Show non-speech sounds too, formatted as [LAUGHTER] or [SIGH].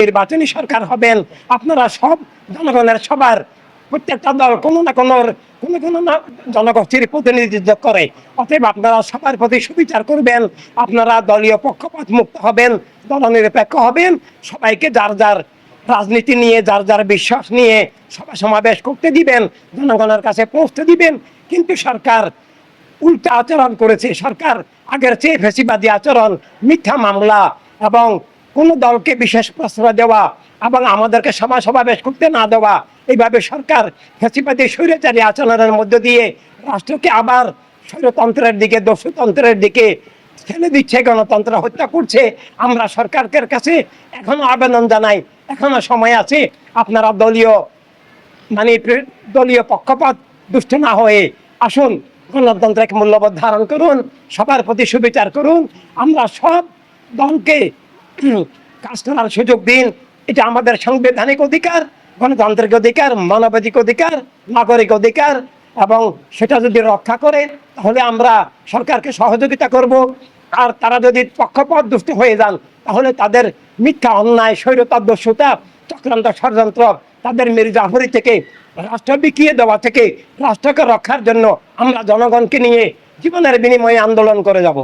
নির্বাচনী সরকার হবেন আপনারা সব জনগণের সবার প্রত্যেকটা দল কোনো না কোনো কোনো কোনো না জনগোষ্ঠীর প্রতিনিধিত্ব করে। অতএব আপনারা সবার প্রতি সুবিচার করবেন, আপনারা দলীয় পক্ষপাত মুক্ত হবেন, দলনিরপেক্ষ হবেন, সবাইকে যার যার রাজনীতি নিয়ে, যার যার বিশ্বাস নিয়ে সভা সমাবেশ করতে দিবেন, জনগণের কাছে পৌঁছতে দিবেন। কিন্তু সরকার উল্টা আচরণ করেছে, সরকার আগের চেয়ে ফেসিবাদী আচরণ, মিথ্যা মামলা এবং কোনো দলকে বিশেষ প্রশ্রয় দেওয়া এবং আমাদেরকে সভা সমাবেশ করতে না দেওয়া, এইভাবে সরকার ফেসিবাদী স্বৈরাচারী আচরণের মধ্য দিয়ে রাষ্ট্রকে আবার স্বৈরতন্ত্রের দিকে, দস্যুতন্ত্রের দিকে ঠেলে দিচ্ছে, গণতন্ত্র হত্যা করছে। আমরা সরকারের কাছে এখনও আবেদন জানাই, এখনও সময় আছে। আপনারা দলীয় মানে দলীয় পক্ষপাত দুষ্ট না হয়ে আসুন, গণতন্ত্রকে মূল্যবোধ ধারণ করুন, সবার প্রতি সুবিচার করুন। আমরা সব দলকে [CLEARS THROAT] কাজ সুযোগ দিন। এটা আমাদের সাংবিধানিক অধিকার, গণতান্ত্রিক অধিকার, মানবাধিক অধিকার, নাগরিক অধিকার, এবং সেটা যদি রক্ষা করে, তাহলে আমরা সরকারকে সহযোগিতা করব। আর তারা যদি পক্ষপাত দুষ্ট হয়ে যান, তাহলে তাদের মিথ্যা, অন্যায়, স্বৈরতার দস্যুতা, চক্রান্ত, ষড়যন্ত্র তাদের মির্জাফরি থেকে, রাষ্ট্র বিকিয়ে দেওয়া থেকে, রাষ্ট্রকে রক্ষার জন্য আমরা জনগণকে নিয়ে জীবনের বিনিময়ে আন্দোলন করে যাব।